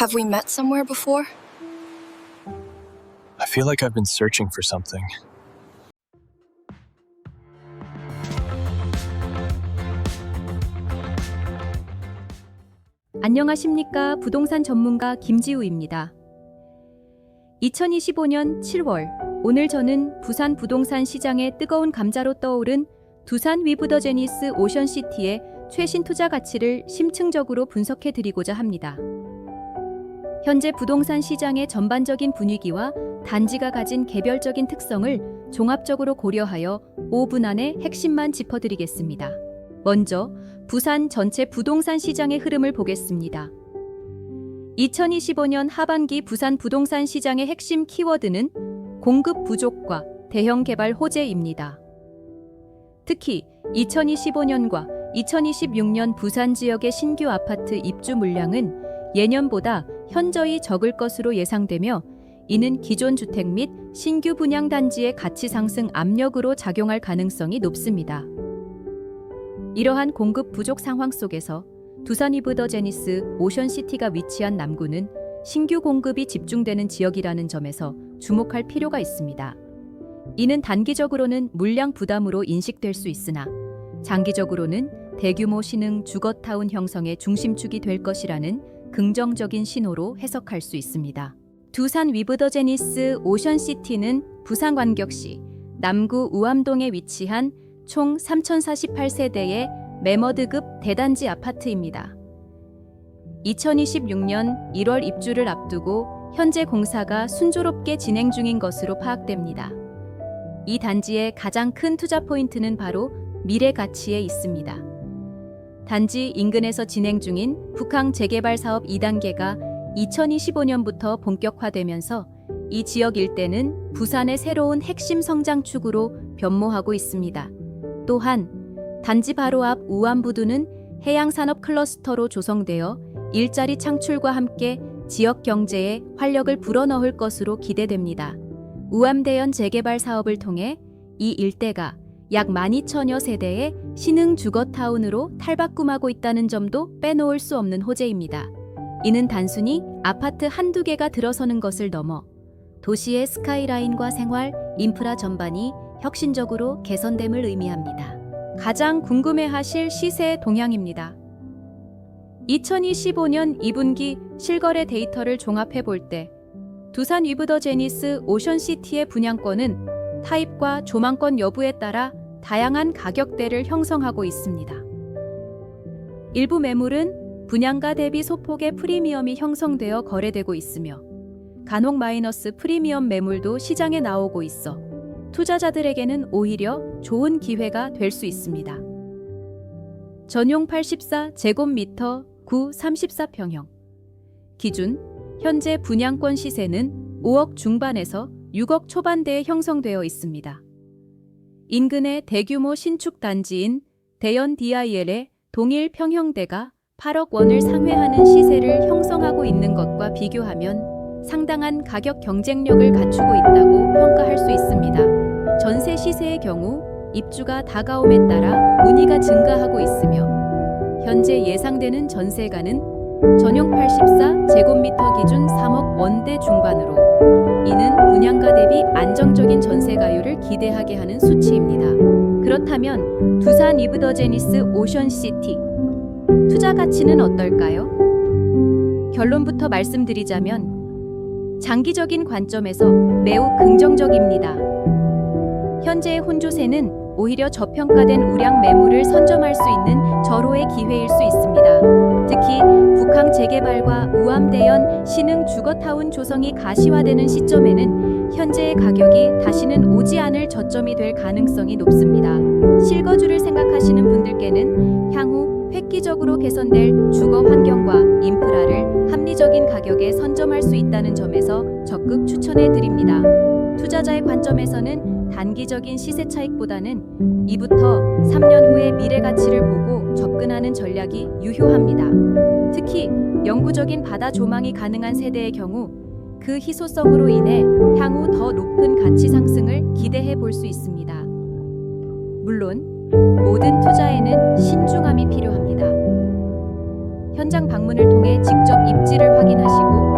Have we met somewhere before? I feel like I've been searching for something. 안녕하십니까. 부동산 전문가 김지우입니다. 2025년 7월, 오늘 저는 부산 부동산 시장의 뜨거운 감자로 떠오른 두산 위브더 제니스 오션시티의 최신 투자 가치를 심층적으로 분석해 드리고자 합니다. 현재 부동산 시장의 전반적인 분위기와 단지가 가진 개별적인 특성을 종합적으로 고려하여 5분 안에 핵심만 짚어드리겠습니다. 먼저 부산 전체 부동산 시장의 흐름을 보겠습니다. 2025년 하반기 부산 부동산 시장의 핵심 키워드는 공급 부족과 대형 개발 호재입니다. 특히 2025년과 2026년 부산 지역의 신규 아파트 입주 물량은 예년보다 현저히 적을 것으로 예상되며 이는 기존 주택 및 신규 분양 단지의 가치 상승 압력으로 작용할 가능성이 높습니다. 이러한 공급 부족 상황 속에서 두산 이브더 제니스 오션시티가 위치한 남구는 신규 공급이 집중되는 지역이라는 점에서 주목할 필요가 있습니다. 이는 단기적으로는 물량 부담으로 인식될 수 있으나 장기적으로는 대규모 신흥 주거타운 형성의 중심축이 될 것이라는 긍정적인 신호로 해석할 수 있습니다. 두산 위브더 제니스 오션시티는 부산광역시 남구 우암동에 위치한 총 3,048세대의 매머드급 대단지 아파트입니다. 2026년 1월 입주를 앞두고 현재 공사가 순조롭게 진행 중인 것으로 파악됩니다. 이 단지의 가장 큰 투자 포인트는 바로 미래 가치에 있습니다. 단지 인근에서 진행 중인 북항 재개발 사업 2단계가 2025년부터 본격화되면서 이 지역 일대는 부산의 새로운 핵심 성장축으로 변모하고 있습니다. 또한 단지 바로 앞 우암부두는 해양산업 클러스터로 조성되어 일자리 창출과 함께 지역 경제에 활력을 불어넣을 것으로 기대됩니다. 우암대연 재개발 사업을 통해 이 일대가 약 12,000여 세대의 신흥 주거타운으로 탈바꿈하고 있다는 점도 빼놓을 수 없는 호재입니다. 이는 단순히 아파트 한두 개가 들어서는 것을 넘어 도시의 스카이라인과 생활, 인프라 전반이 혁신적으로 개선됨을 의미합니다. 가장 궁금해하실 시세 동향입니다. 2025년 2분기 실거래 데이터를 종합해 볼 때 두산 위브더 제니스 오션시티의 분양권은 타입과 조망권 여부에 따라 다양한 가격대를 형성하고 있습니다. 일부 매물은 분양가 대비 소폭의 프리미엄이 형성되어 거래되고 있으며 간혹 마이너스 프리미엄 매물도 시장에 나오고 있어 투자자들에게는 오히려 좋은 기회가 될 수 있습니다. 전용 84 제곱미터 9 34평형 기준 현재 분양권 시세는 5억 중반에서 6억 초반대에 형성되어 있습니다. 인근의 대규모 신축 단지인 대연 DIL의 동일 평형대가 8억 원을 상회하는 시세를 형성하고 있는 것과 비교하면 상당한 가격 경쟁력을 갖추고 있다고 평가할 수 있습니다. 전세 시세의 경우 입주가 다가옴에 따라 문의가 증가하고 있으며 현재 예상되는 전세가는 전용 84제곱미터 기준 3억 원대 중반으로 이는 분양가 대비 안정적인 전세가율을 기대하게 하는 수치입니다. 그렇다면 두산 이브더 제니스 오션시티 투자 가치는 어떨까요? 결론부터 말씀드리자면 장기적인 관점에서 매우 긍정적입니다. 현재의 혼조세는 오히려 저평가된 우량 매물을 선점할 수 있는 절호의 기회일 수 있습니다. 특히 북항 재개발과 우암대연 신흥 주거타운 조성이 가시화되는 시점에는 현재의 가격이 다시는 오지 않을 저점이 될 가능성이 높습니다. 실거주를 생각하시는 분들께는 향후 획기적으로 개선될 주거 환경과 인프라를 합리적인 가격에 선점할 수 있다는 점에서 적극 추천해 드립니다. 투자자의 관점에서는 단기적인 시세 차익보다는 2부터 3년 후의 미래 가치를 보고 접 근하는 전략이 유효합니다. 특히 영구적인 바다 조망이 가능한 세대의 경우 그 희소성으로 인해 향후 더 높은 가치 상승을 기대해 볼 수 있습니다. 물론 모든 투자에는 신중함이 필요합니다. 현장 방문을 통해 직접 입지를 확인하시고